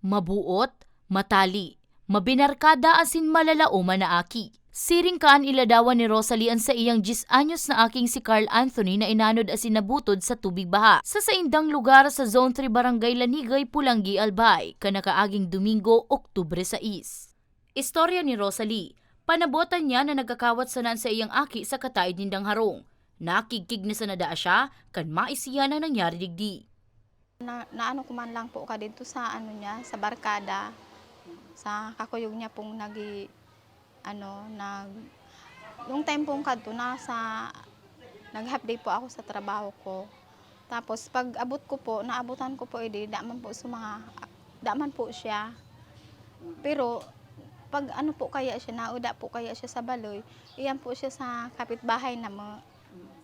mabuot, matali, mabinarkada asin malalao manaaki. Siring kaan iladawan ni Rosalie ang sa iyang 10 anyos na aking si Carl Anthony na inanod asin nabutod sa tubig baha. Sa saindang lugar sa Zone 3 Barangay Lanigay, Pulanggi, Albay, kanakaaging Domingo, Oktubre 6. Istorya ni Rosalie, panabotan niya na nagkakawat sanan sa iyang aki sa kataid nindang harong. Nakigkig na sa nadaa siya, kan maisiya na nangyari digdi. Na, naano ko man lang po ka dito sa ano niya, sa barkada. Sa kakuyog niya pong nagi ano, nag nung time pong kadto nasa nag-half day po ako sa trabaho ko. Tapos pag abot ko po, naabutan ko po edi, daman po sa mga daman po siya. Pero pag ano po kaya siya, nauda po kaya siya sa baloy, iyan po siya sa kapitbahay na mo,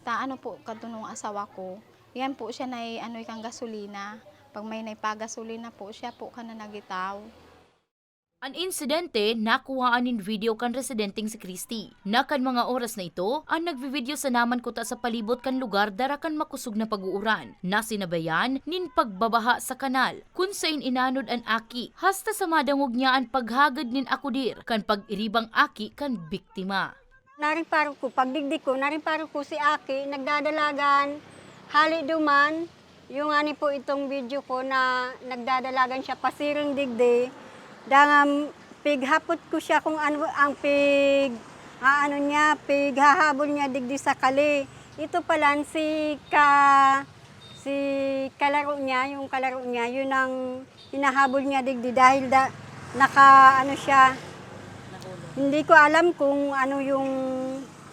ta ano po kadto nung asawa ko. Yan po siya na ano ikang gasolina. Pag may naipagasolina po, siya po ka na nagitaw. Ang insidente, nakuhaan nin video kan residenteng si Christy. Na kan mga oras na ito, ang nagvi-video sa naman kuta sa palibot kan lugar darakan makusog na pag-uuran. Na sinabayan, nin pagbabaha sa kanal. Kung sain inanod ang aki, hasta sa madangog niya ang paghagad nin akudir, kan pag-iribang aki kan biktima. Nariparo ko, pagdigdi ko, nariparo ko si Aki, nagdadalagan, hali duman, yung ani po itong video ko na nagdadalagan siya pasiring digdi, dangam pighapot ko siya kung ano ang pig, ah, ano niya, pighahabol niya digdi sa kali. Ito pala si ka, si kalaro niya, yung kalaro niya, yun ang hinahabol niya digdi dahil da, naka ano siya, hindi ko alam kung ano yung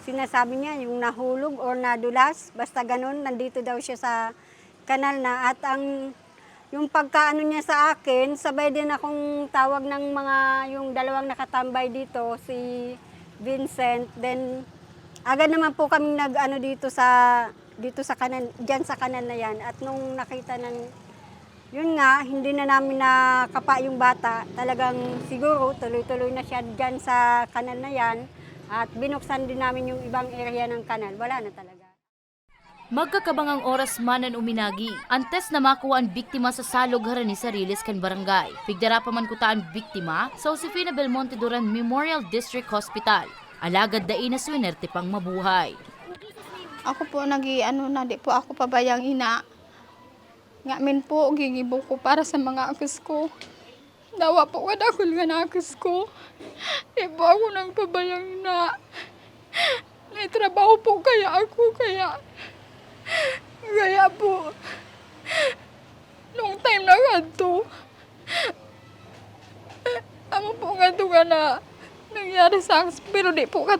sinasabi niya, yung nahulog or nadulas. Basta ganun, nandito daw siya sa kanal na. At ang yung pagkaano niya sa akin, sabay din akong tawag ng mga yung dalawang nakatambay dito, si Vincent. Then agad naman po kami nag-ano dito sa dito sa kanan, diyan sa kanan na yan. At nung nakita ng yun nga, hindi na namin nakapa yung bata. Talagang siguro tuloy-tuloy na siya dyan sa kanal na yan. At binuksan din namin yung ibang area ng kanal. Wala na talaga. Magkakabangang oras manan uminagi. Antes na makuha ang biktima sa salog harani sa Riles kan barangay. Pigdara pa man kutaan biktima sa Josefina Belmonte Duran Memorial District Hospital. Alagad dai na swinerte pang mabuhay. Ako po nagi ano na di po ako pabayang ina. Nga min po gigibo ko para sa mga akos ko. Dawa po kadakol nga na akos ko. Po ako nang pabayang ina. May trabaho po kaya ako kaya kaya po nung time na ganito amo po nga to nga na nangyari sa akin pero di po ka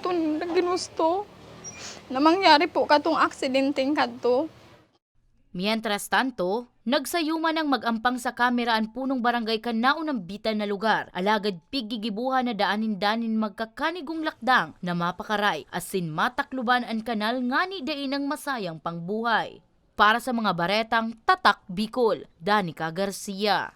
ginusto na mangyari po katong aksidenteng kadto. Mientras tanto, nagsayuman ang mag-ampang sa kamera ang punong barangay kan naunang bitan na lugar. Alagad pigigibuhan na daanin-danin magkakanigong lakdang na mapakaray asin matakluban ang kanal ngani dainang masayang pangbuhay. Para sa mga baretang Tatak Bicol, Danica Garcia.